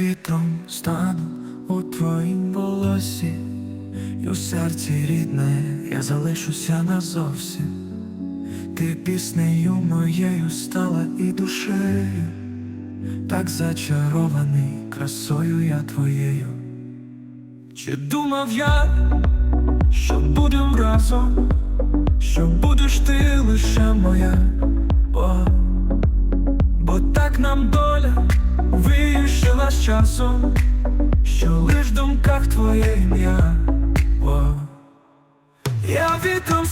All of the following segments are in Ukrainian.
вітром стану у твоїм волосі, і у серці рідне я залишуся назовсім. Ти піснею моєю стала і душею, так зачарований красою я твоєю. Чи думав я, що будем разом, що будеш ти лише моя, О, бо так нам доля вирішила з часом, що лиш в думках твоє ім'я. Я вітром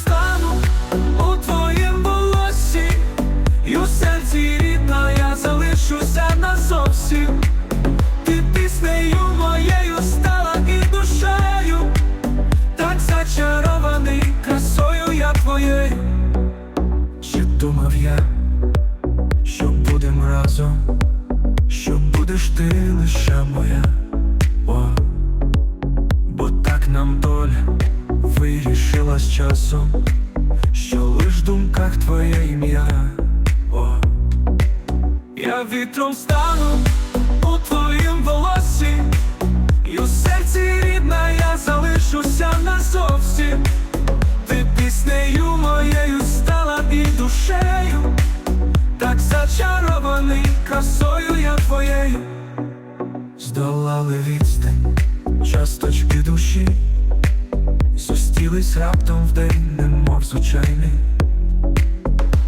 вирішила з часом, що лиш в думках твоє ім'я. О, я вітром стану у твоїм волосі, і у серці рідна я залишуся назовсім. Ти піснею моєю стала і душею, так зачарований красою я твоєю. Здолали відстань, часточки душі, зустілись раптом в день, немов звичайний.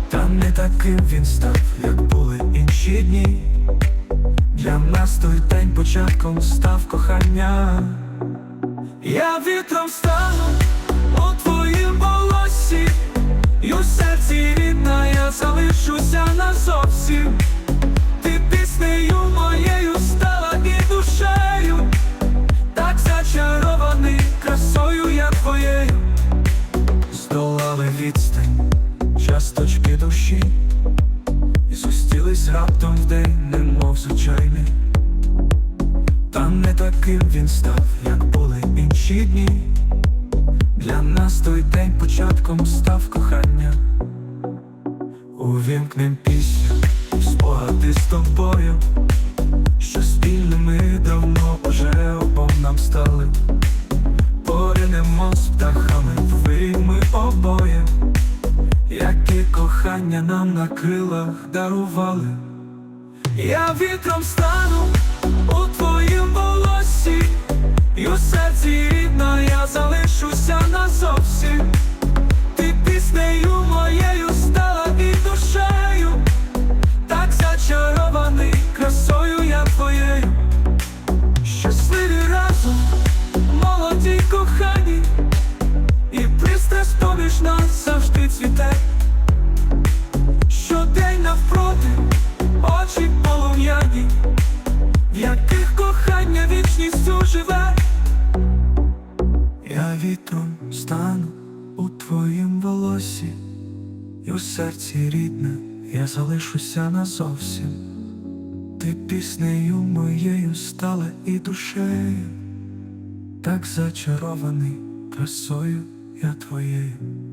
Та не таким він став, як були інші дні. Для нас той день початком став кохання. Я вітром стану той день початком став кохання. Увімкнем пісню, спогади з тобою, що спільними давно уже обом нам стали. Поринемо з птахами в ми обоє, яке кохання нам на крилах дарували. Я вітром стану у твоїм волосі, і у серці піснею моєю стала і душею, так зачарований красою я твоєю. Щасливі разом, молоді кохані, і пристрасть нас завжди цвіте. Щодень навпроти, очі полум'яні, в яких кохання вічністю живе. Я вітром стану у твоїм волосі, і у серці рідне я залишуся назовсім. Ти піснею моєю стала і душею, так зачарований красою я твоєю.